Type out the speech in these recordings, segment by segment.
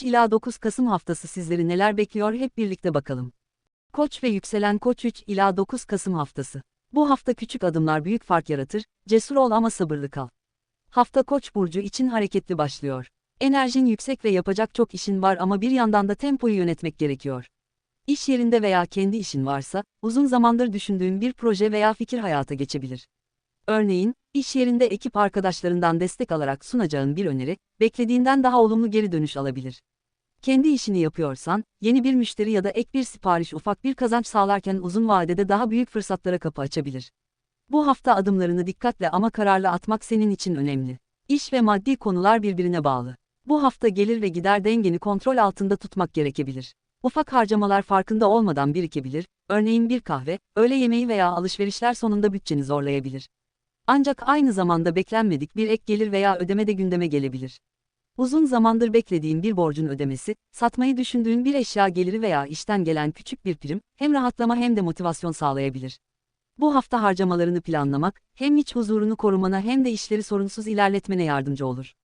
3 ila 9 Kasım haftası sizleri neler bekliyor hep birlikte bakalım. Koç ve yükselen Koç 3 ila 9 Kasım haftası. Bu hafta küçük adımlar büyük fark yaratır, cesur ol ama sabırlı kal. Hafta Koç burcu için hareketli başlıyor. Enerjin yüksek ve yapacak çok işin var ama bir yandan da tempoyu yönetmek gerekiyor. İş yerinde veya kendi işin varsa, uzun zamandır düşündüğün bir proje veya fikir hayata geçebilir. Örneğin, iş yerinde ekip arkadaşlarından destek alarak sunacağın bir öneri, beklediğinden daha olumlu geri dönüş alabilir. Kendi işini yapıyorsan, yeni bir müşteri ya da ek bir sipariş ufak bir kazanç sağlarken uzun vadede daha büyük fırsatlara kapı açabilir. Bu hafta adımlarını dikkatle ama kararlı atmak senin için önemli. İş ve maddi konular birbirine bağlı. Bu hafta gelir ve gider dengeni kontrol altında tutmak gerekebilir. Ufak harcamalar farkında olmadan birikebilir, örneğin bir kahve, öğle yemeği veya alışverişler sonunda bütçeni zorlayabilir. Ancak aynı zamanda beklenmedik bir ek gelir veya ödeme de gündeme gelebilir. Uzun zamandır beklediğin bir borcun ödemesi, satmayı düşündüğün bir eşya geliri veya işten gelen küçük bir prim, hem rahatlama hem de motivasyon sağlayabilir. Bu hafta harcamalarını planlamak, hem iç huzurunu korumana hem de işleri sorunsuz ilerletmene yardımcı olur.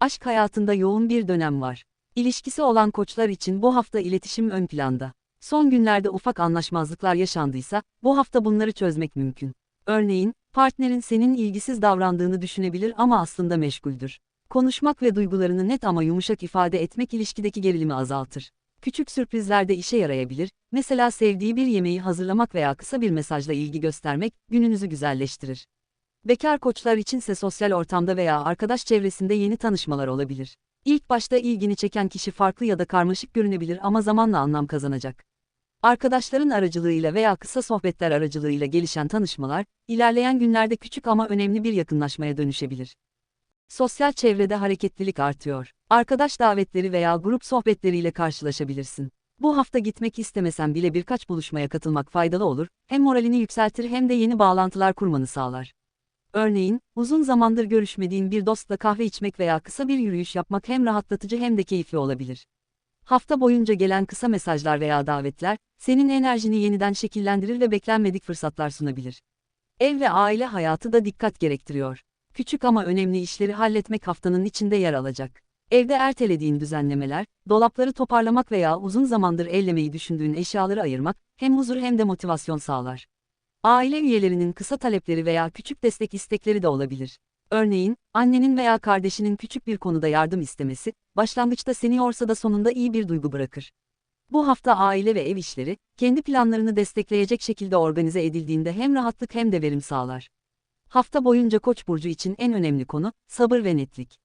Aşk hayatında yoğun bir dönem var. İlişkisi olan koçlar için bu hafta iletişim ön planda. Son günlerde ufak anlaşmazlıklar yaşandıysa, bu hafta bunları çözmek mümkün. Örneğin, partnerin senin ilgisiz davrandığını düşünebilir ama aslında meşguldür. Konuşmak ve duygularını net ama yumuşak ifade etmek ilişkideki gerilimi azaltır. Küçük sürprizler de işe yarayabilir, mesela sevdiği bir yemeği hazırlamak veya kısa bir mesajla ilgi göstermek, gününüzü güzelleştirir. Bekar koçlar içinse sosyal ortamda veya arkadaş çevresinde yeni tanışmalar olabilir. İlk başta ilgini çeken kişi farklı ya da karmaşık görünebilir ama zamanla anlam kazanacak. Arkadaşların aracılığıyla veya kısa sohbetler aracılığıyla gelişen tanışmalar, ilerleyen günlerde küçük ama önemli bir yakınlaşmaya dönüşebilir. Sosyal çevrede hareketlilik artıyor. Arkadaş davetleri veya grup sohbetleriyle karşılaşabilirsin. Bu hafta gitmek istemesen bile birkaç buluşmaya katılmak faydalı olur, hem moralini yükseltir hem de yeni bağlantılar kurmanı sağlar. Örneğin, uzun zamandır görüşmediğin bir dostla kahve içmek veya kısa bir yürüyüş yapmak hem rahatlatıcı hem de keyifli olabilir. Hafta boyunca gelen kısa mesajlar veya davetler, senin enerjini yeniden şekillendirir ve beklenmedik fırsatlar sunabilir. Ev ve aile hayatı da dikkat gerektiriyor. Küçük ama önemli işleri halletmek haftanın içinde yer alacak. Evde ertelediğin düzenlemeler, dolapları toparlamak veya uzun zamandır ellemeyi düşündüğün eşyaları ayırmak, hem huzur hem de motivasyon sağlar. Aile üyelerinin kısa talepleri veya küçük destek istekleri de olabilir. Örneğin, annenin veya kardeşinin küçük bir konuda yardım istemesi, başlangıçta seni yorsa da sonunda iyi bir duygu bırakır. Bu hafta aile ve ev işleri, kendi planlarını destekleyecek şekilde organize edildiğinde hem rahatlık hem de verim sağlar. Hafta boyunca Koç burcu için en önemli konu sabır ve netlik.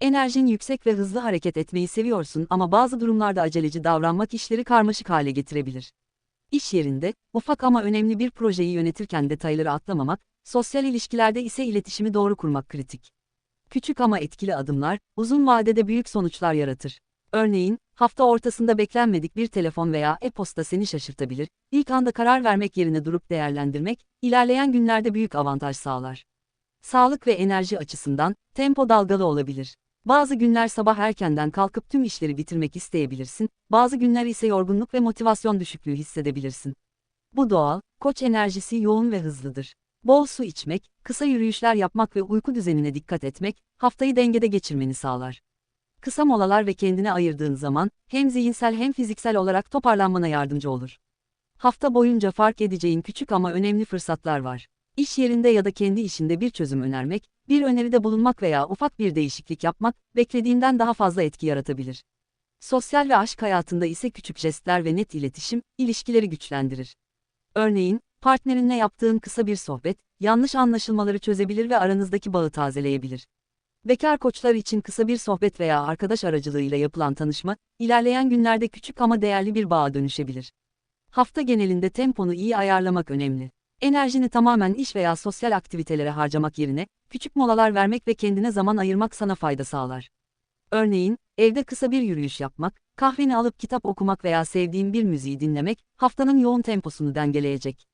Enerjin yüksek ve hızlı hareket etmeyi seviyorsun ama bazı durumlarda aceleci davranmak işleri karmaşık hale getirebilir. İş yerinde, ufak ama önemli bir projeyi yönetirken detayları atlamamak, sosyal ilişkilerde ise iletişimi doğru kurmak kritik. Küçük ama etkili adımlar, uzun vadede büyük sonuçlar yaratır. Örneğin, hafta ortasında beklenmedik bir telefon veya e-posta seni şaşırtabilir, ilk anda karar vermek yerine durup değerlendirmek, ilerleyen günlerde büyük avantaj sağlar. Sağlık ve enerji açısından, tempo dalgalı olabilir. Bazı günler sabah erkenden kalkıp tüm işleri bitirmek isteyebilirsin, bazı günler ise yorgunluk ve motivasyon düşüklüğü hissedebilirsin. Bu doğal, koç enerjisi yoğun ve hızlıdır. Bol su içmek, kısa yürüyüşler yapmak ve uyku düzenine dikkat etmek, haftayı dengede geçirmeni sağlar. Kısa molalar ve kendine ayırdığın zaman, hem zihinsel hem fiziksel olarak toparlanmana yardımcı olur. Hafta boyunca fark edeceğin küçük ama önemli fırsatlar var. İş yerinde ya da kendi işinde bir çözüm önermek, bir öneride bulunmak veya ufak bir değişiklik yapmak, beklediğinden daha fazla etki yaratabilir. Sosyal ve aşk hayatında ise küçük jestler ve net iletişim, ilişkileri güçlendirir. Örneğin, partnerinle yaptığın kısa bir sohbet, yanlış anlaşılmaları çözebilir ve aranızdaki bağı tazeleyebilir. Bekar koçlar için kısa bir sohbet veya arkadaş aracılığıyla yapılan tanışma, ilerleyen günlerde küçük ama değerli bir bağa dönüşebilir. Hafta genelinde temponu iyi ayarlamak önemli. Enerjini tamamen iş veya sosyal aktivitelere harcamak yerine, küçük molalar vermek ve kendine zaman ayırmak sana fayda sağlar. Örneğin, evde kısa bir yürüyüş yapmak, kahveni alıp kitap okumak veya sevdiğin bir müziği dinlemek, haftanın yoğun temposunu dengeleyecek.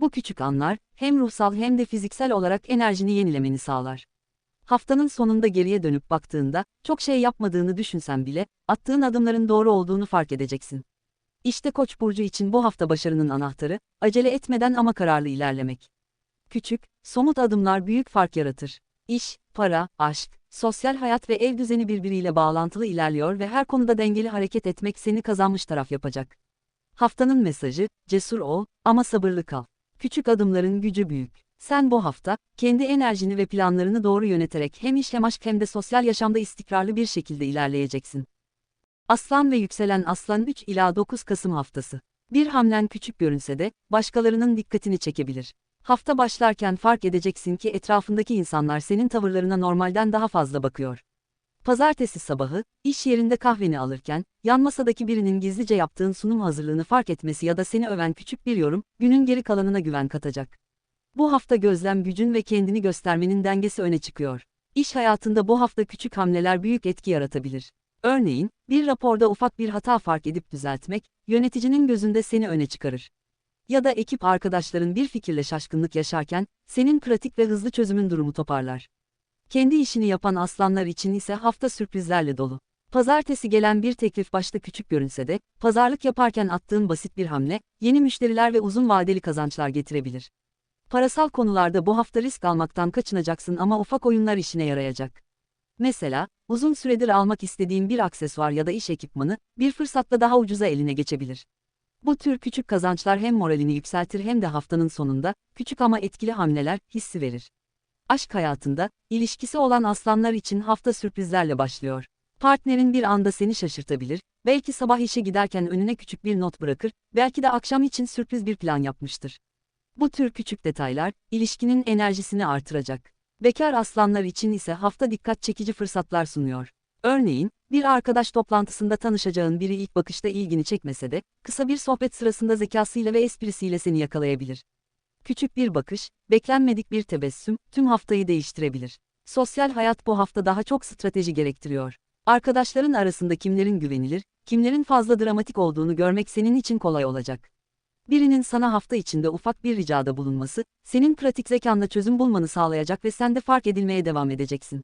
Bu küçük anlar, hem ruhsal hem de fiziksel olarak enerjini yenilemeni sağlar. Haftanın sonunda geriye dönüp baktığında, çok şey yapmadığını düşünsen bile, attığın adımların doğru olduğunu fark edeceksin. İşte Koç burcu için bu hafta başarının anahtarı, acele etmeden ama kararlı ilerlemek. Küçük, somut adımlar büyük fark yaratır. İş, para, aşk, sosyal hayat ve ev düzeni birbiriyle bağlantılı ilerliyor ve her konuda dengeli hareket etmek seni kazanmış taraf yapacak. Haftanın mesajı, cesur ol ama sabırlı kal. Küçük adımların gücü büyük. Sen bu hafta, kendi enerjini ve planlarını doğru yöneterek hem iş hem aşk hem de sosyal yaşamda istikrarlı bir şekilde ilerleyeceksin. Aslan ve yükselen Aslan 3 ila 9 Kasım haftası. Bir hamlen küçük görünse de, başkalarının dikkatini çekebilir. Hafta başlarken fark edeceksin ki etrafındaki insanlar senin tavırlarına normalden daha fazla bakıyor. Pazartesi sabahı, iş yerinde kahveni alırken, yan masadaki birinin gizlice yaptığın sunum hazırlığını fark etmesi ya da seni öven küçük bir yorum, günün geri kalanına güven katacak. Bu hafta gözlem gücün ve kendini göstermenin dengesi öne çıkıyor. İş hayatında bu hafta küçük hamleler büyük etki yaratabilir. Örneğin, bir raporda ufak bir hata fark edip düzeltmek, yöneticinin gözünde seni öne çıkarır. Ya da ekip arkadaşların bir fikirle şaşkınlık yaşarken, senin pratik ve hızlı çözümün durumu toparlar. Kendi işini yapan aslanlar için ise hafta sürprizlerle dolu. Pazartesi gelen bir teklif başta küçük görünse de, pazarlık yaparken attığın basit bir hamle, yeni müşteriler ve uzun vadeli kazançlar getirebilir. Parasal konularda bu hafta risk almaktan kaçınacaksın ama ufak oyunlar işine yarayacak. Mesela, uzun süredir almak istediğin bir aksesuar ya da iş ekipmanı, bir fırsatla daha ucuza eline geçebilir. Bu tür küçük kazançlar hem moralini yükseltir hem de haftanın sonunda, küçük ama etkili hamleler, hissi verir. Aşk hayatında, ilişkisi olan aslanlar için hafta sürprizlerle başlıyor. Partnerin bir anda seni şaşırtabilir, belki sabah işe giderken önüne küçük bir not bırakır, belki de akşam için sürpriz bir plan yapmıştır. Bu tür küçük detaylar, ilişkinin enerjisini artıracak. Bekar aslanlar için ise hafta dikkat çekici fırsatlar sunuyor. Örneğin, bir arkadaş toplantısında tanışacağın biri ilk bakışta ilgini çekmese de, kısa bir sohbet sırasında zekasıyla ve esprisiyle seni yakalayabilir. Küçük bir bakış, beklenmedik bir tebessüm, tüm haftayı değiştirebilir. Sosyal hayat bu hafta daha çok strateji gerektiriyor. Arkadaşların arasında kimlerin güvenilir, kimlerin fazla dramatik olduğunu görmek senin için kolay olacak. Birinin sana hafta içinde ufak bir ricada bulunması, senin pratik zekanla çözüm bulmanı sağlayacak ve sen de fark edilmeye devam edeceksin.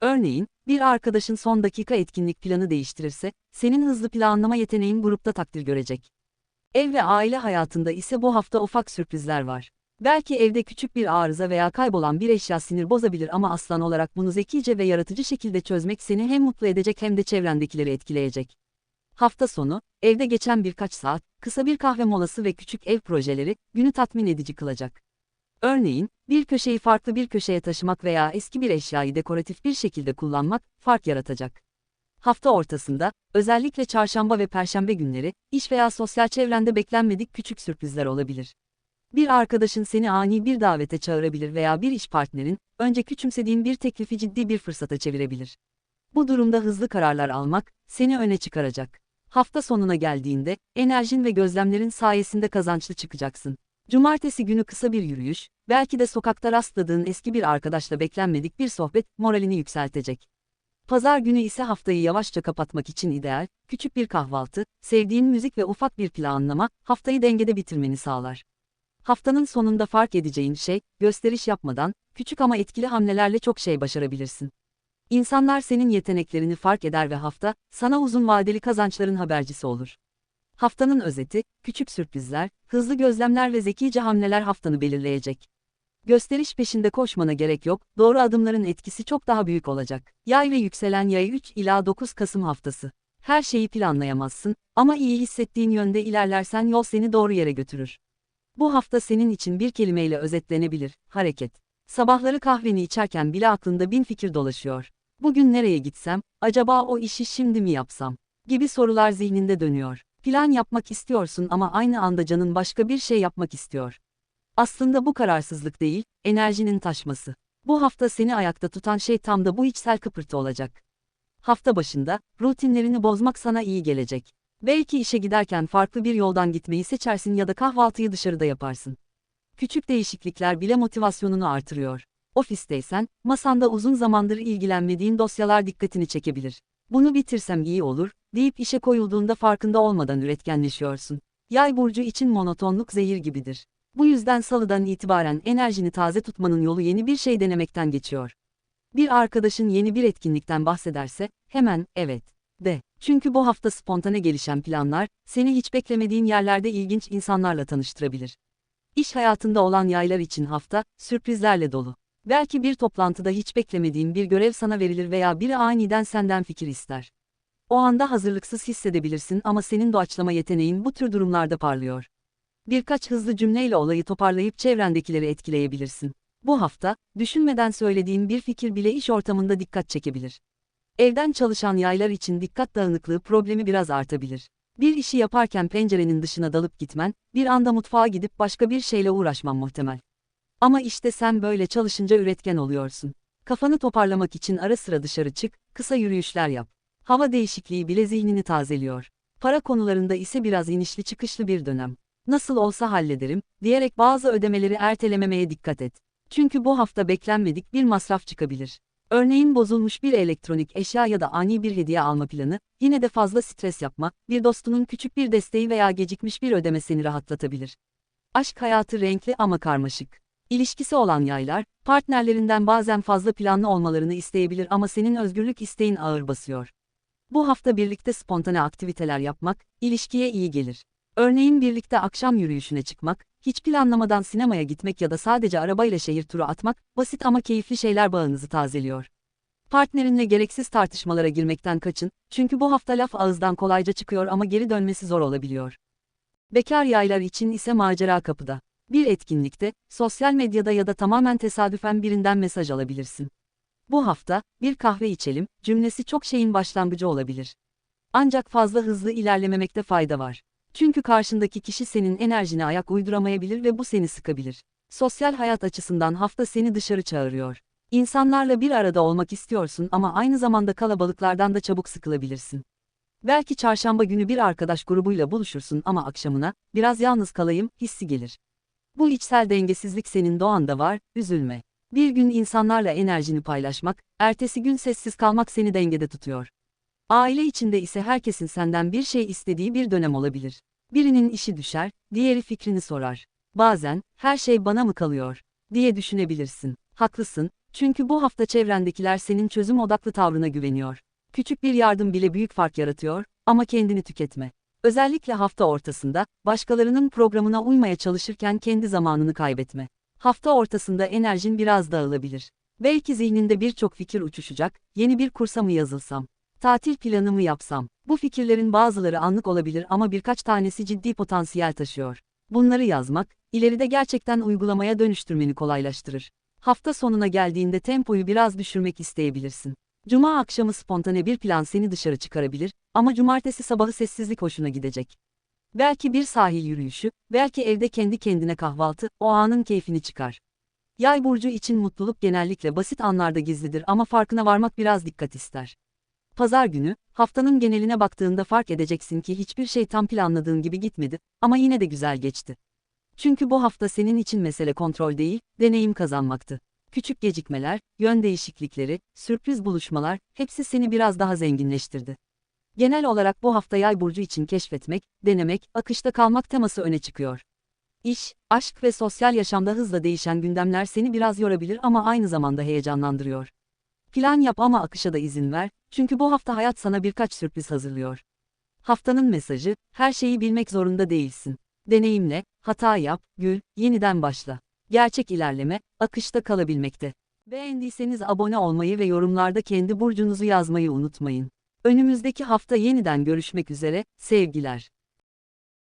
Örneğin, bir arkadaşın son dakika etkinlik planı değiştirirse, senin hızlı planlama yeteneğin grupta takdir görecek. Ev ve aile hayatında ise bu hafta ufak sürprizler var. Belki evde küçük bir arıza veya kaybolan bir eşya sinir bozabilir ama aslan olarak bunu zekice ve yaratıcı şekilde çözmek seni hem mutlu edecek hem de çevrendekileri etkileyecek. Hafta sonu, evde geçen birkaç saat, kısa bir kahve molası ve küçük ev projeleri, günü tatmin edici kılacak. Örneğin, bir köşeyi farklı bir köşeye taşımak veya eski bir eşyayı dekoratif bir şekilde kullanmak, fark yaratacak. Hafta ortasında, özellikle çarşamba ve perşembe günleri, iş veya sosyal çevrende beklenmedik küçük sürprizler olabilir. Bir arkadaşın seni ani bir davete çağırabilir veya bir iş partnerin, önce küçümsediğin bir teklifi ciddi bir fırsata çevirebilir. Bu durumda hızlı kararlar almak, seni öne çıkaracak. Hafta sonuna geldiğinde, enerjin ve gözlemlerin sayesinde kazançlı çıkacaksın. Cumartesi günü kısa bir yürüyüş, belki de sokakta rastladığın eski bir arkadaşla beklenmedik bir sohbet, moralini yükseltecek. Pazar günü ise haftayı yavaşça kapatmak için ideal, küçük bir kahvaltı, sevdiğin müzik ve ufak bir planlama, haftayı dengede bitirmeni sağlar. Haftanın sonunda fark edeceğin şey, gösteriş yapmadan, küçük ama etkili hamlelerle çok şey başarabilirsin. İnsanlar senin yeteneklerini fark eder ve hafta, sana uzun vadeli kazançların habercisi olur. Haftanın özeti, küçük sürprizler, hızlı gözlemler ve zekice hamleler haftanı belirleyecek. Gösteriş peşinde koşmana gerek yok, doğru adımların etkisi çok daha büyük olacak. Yay ve yükselen yay 3 ila 9 Kasım haftası. Her şeyi planlayamazsın ama iyi hissettiğin yönde ilerlersen yol seni doğru yere götürür. Bu hafta senin için bir kelimeyle özetlenebilir, hareket. Sabahları kahveni içerken bile aklında bin fikir dolaşıyor. Bugün nereye gitsem, acaba o işi şimdi mi yapsam? Gibi sorular zihninde dönüyor. Plan yapmak istiyorsun ama aynı anda canın başka bir şey yapmak istiyor. Aslında bu kararsızlık değil, enerjinin taşması. Bu hafta seni ayakta tutan şey tam da bu içsel kıpırtı olacak. Hafta başında, rutinlerini bozmak sana iyi gelecek. Belki işe giderken farklı bir yoldan gitmeyi seçersin ya da kahvaltıyı dışarıda yaparsın. Küçük değişiklikler bile motivasyonunu artırıyor. Ofisteysen, masanda uzun zamandır ilgilenmediğin dosyalar dikkatini çekebilir. Bunu bitirsem iyi olur, deyip işe koyulduğunda farkında olmadan üretkenleşiyorsun. Yay burcu için monotonluk zehir gibidir. Bu yüzden salıdan itibaren enerjini taze tutmanın yolu yeni bir şey denemekten geçiyor. Bir arkadaşın yeni bir etkinlikten bahsederse, hemen, evet, de. Çünkü bu hafta spontane gelişen planlar, seni hiç beklemediğin yerlerde ilginç insanlarla tanıştırabilir. İş hayatında olan yaylar için hafta, sürprizlerle dolu. Belki bir toplantıda hiç beklemediğin bir görev sana verilir veya biri aniden senden fikir ister. O anda hazırlıksız hissedebilirsin ama senin doğaçlama yeteneğin bu tür durumlarda parlıyor. Birkaç hızlı cümleyle olayı toparlayıp çevrendekileri etkileyebilirsin. Bu hafta, düşünmeden söylediğin bir fikir bile iş ortamında dikkat çekebilir. Evden çalışan yaylar için dikkat dağınıklığı problemi biraz artabilir. Bir işi yaparken pencerenin dışına dalıp gitmen, bir anda mutfağa gidip başka bir şeyle uğraşman muhtemel. Ama işte sen böyle çalışınca üretken oluyorsun. Kafanı toparlamak için ara sıra dışarı çık, kısa yürüyüşler yap. Hava değişikliği bile zihnini tazeliyor. Para konularında ise biraz inişli çıkışlı bir dönem. Nasıl olsa hallederim, diyerek bazı ödemeleri ertelememeye dikkat et. Çünkü bu hafta beklenmedik bir masraf çıkabilir. Örneğin bozulmuş bir elektronik eşya ya da ani bir hediye alma planı, yine de fazla stres yapma, bir dostunun küçük bir desteği veya gecikmiş bir ödeme seni rahatlatabilir. Aşk hayatı renkli ama karmaşık. İlişkisi olan yaylar, partnerlerinden bazen fazla planlı olmalarını isteyebilir ama senin özgürlük isteğin ağır basıyor. Bu hafta birlikte spontane aktiviteler yapmak, ilişkiye iyi gelir. Örneğin birlikte akşam yürüyüşüne çıkmak, hiç planlamadan sinemaya gitmek ya da sadece arabayla şehir turu atmak, basit ama keyifli şeyler bağınızı tazeliyor. Partnerinle gereksiz tartışmalara girmekten kaçın, çünkü bu hafta laf ağızdan kolayca çıkıyor ama geri dönmesi zor olabiliyor. Bekar yaylar için ise macera kapıda. Bir etkinlikte, sosyal medyada ya da tamamen tesadüfen birinden mesaj alabilirsin. Bu hafta, bir kahve içelim, cümlesi çok şeyin başlangıcı olabilir. Ancak fazla hızlı ilerlememekte fayda var. Çünkü karşındaki kişi senin enerjine ayak uyduramayabilir ve bu seni sıkabilir. Sosyal hayat açısından hafta seni dışarı çağırıyor. İnsanlarla bir arada olmak istiyorsun ama aynı zamanda kalabalıklardan da çabuk sıkılabilirsin. Belki çarşamba günü bir arkadaş grubuyla buluşursun ama akşamına, biraz yalnız kalayım, hissi gelir. Bu içsel dengesizlik senin doğanda var, üzülme. Bir gün insanlarla enerjini paylaşmak, ertesi gün sessiz kalmak seni dengede tutuyor. Aile içinde ise herkesin senden bir şey istediği bir dönem olabilir. Birinin işi düşer, diğeri fikrini sorar. Bazen, her şey bana mı kalıyor, diye düşünebilirsin. Haklısın, çünkü bu hafta çevrendekiler senin çözüm odaklı tavrına güveniyor. Küçük bir yardım bile büyük fark yaratıyor, ama kendini tüketme. Özellikle hafta ortasında, başkalarının programına uymaya çalışırken kendi zamanını kaybetme. Hafta ortasında enerjin biraz dağılabilir. Belki zihninde birçok fikir uçuşacak, yeni bir kursa mı yazılsam? Tatil planı mı yapsam? Bu fikirlerin bazıları anlık olabilir ama birkaç tanesi ciddi potansiyel taşıyor. Bunları yazmak, ileride gerçekten uygulamaya dönüştürmeni kolaylaştırır. Hafta sonuna geldiğinde tempoyu biraz düşürmek isteyebilirsin. Cuma akşamı spontane bir plan seni dışarı çıkarabilir ama cumartesi sabahı sessizlik hoşuna gidecek. Belki bir sahil yürüyüşü, belki evde kendi kendine kahvaltı, o anın keyfini çıkar. Yay burcu için mutluluk genellikle basit anlarda gizlidir ama farkına varmak biraz dikkat ister. Pazar günü, haftanın geneline baktığında fark edeceksin ki hiçbir şey tam planladığın gibi gitmedi ama yine de güzel geçti. Çünkü bu hafta senin için mesele kontrol değil, deneyim kazanmaktı. Küçük gecikmeler, yön değişiklikleri, sürpriz buluşmalar, hepsi seni biraz daha zenginleştirdi. Genel olarak bu hafta yay burcu için keşfetmek, denemek, akışta kalmak teması öne çıkıyor. İş, aşk ve sosyal yaşamda hızla değişen gündemler seni biraz yorabilir ama aynı zamanda heyecanlandırıyor. Plan yap ama akışa da izin ver, çünkü bu hafta hayat sana birkaç sürpriz hazırlıyor. Haftanın mesajı, her şeyi bilmek zorunda değilsin. Deneyimle, hata yap, gül, yeniden başla. Gerçek ilerleme, akışta kalabilmekte. Beğendiyseniz abone olmayı ve yorumlarda kendi burcunuzu yazmayı unutmayın. Önümüzdeki hafta yeniden görüşmek üzere, sevgiler.